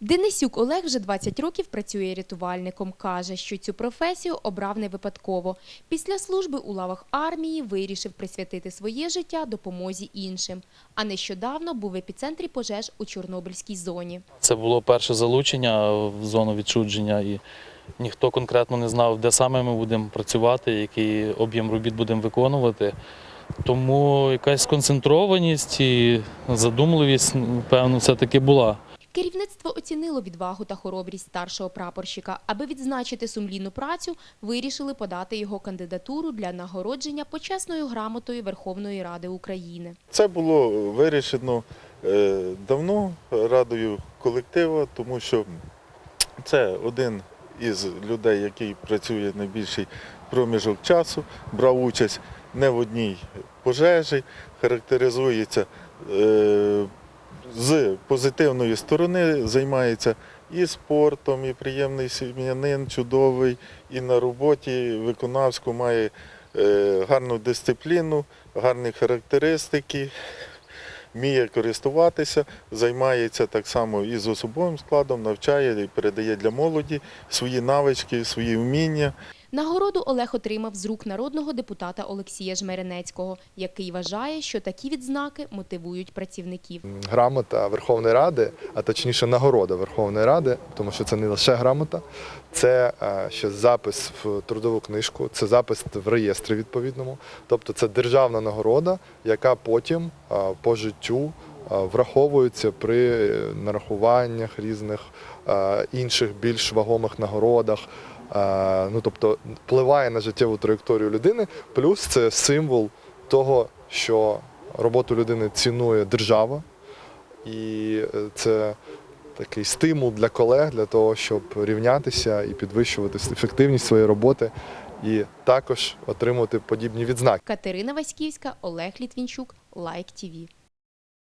Денисюк Олег вже 20 років працює рятувальником. Каже, що цю професію обрав не випадково. Після служби у лавах армії вирішив присвятити своє життя допомозі іншим. А нещодавно був в епіцентрі пожеж у Чорнобильській зоні. Це було перше залучення в зону відчудження, і ніхто конкретно не знав, де саме ми будемо працювати, який об'єм робіт будемо виконувати. Тому якась сконцентрованість і задумливість, певно, все-таки була. Керівництво оцінило відвагу та хоробрість старшого прапорщика. Аби відзначити сумлінну працю, вирішили подати його кандидатуру для нагородження почесною грамотою Верховної Ради України. Це було вирішено е, давно радою колектива, тому що це один із людей, який працює найбільший проміжок часу, брав участь не в одній пожежі, характеризується е, з позитивної сторони, займається і спортом, і приємний сім'янин, чудовий, і на роботі виконавську має е, гарну дисципліну, гарні характеристики, вміє користуватися, займається так само і з особовим складом, навчає і передає для молоді свої навички, свої вміння. Нагороду Олег отримав з рук народного депутата Олексія Жмеренецького, який вважає, що такі відзнаки мотивують працівників. грамота Верховної Ради, а точніше нагорода Верховної Ради, тому що це не лише грамота, це е, ще запис в трудову книжку, це запис в реєстрі відповідному. Тобто це державна нагорода, яка потім е, по життю е, враховується при нарахуваннях різних інших більш вагомих нагородах. Е, Ну, тобто впливає на життєву траєкторію людини, плюс це символ того, що роботу людини цінує держава, і е, це такий стимул для колег для того, щоб рівнятися і підвищувати ефективність своєї роботи, і також отримувати подібні відзнаки. Катерина Васьківська, Олег Літвінчук, Лайк ТІВІ.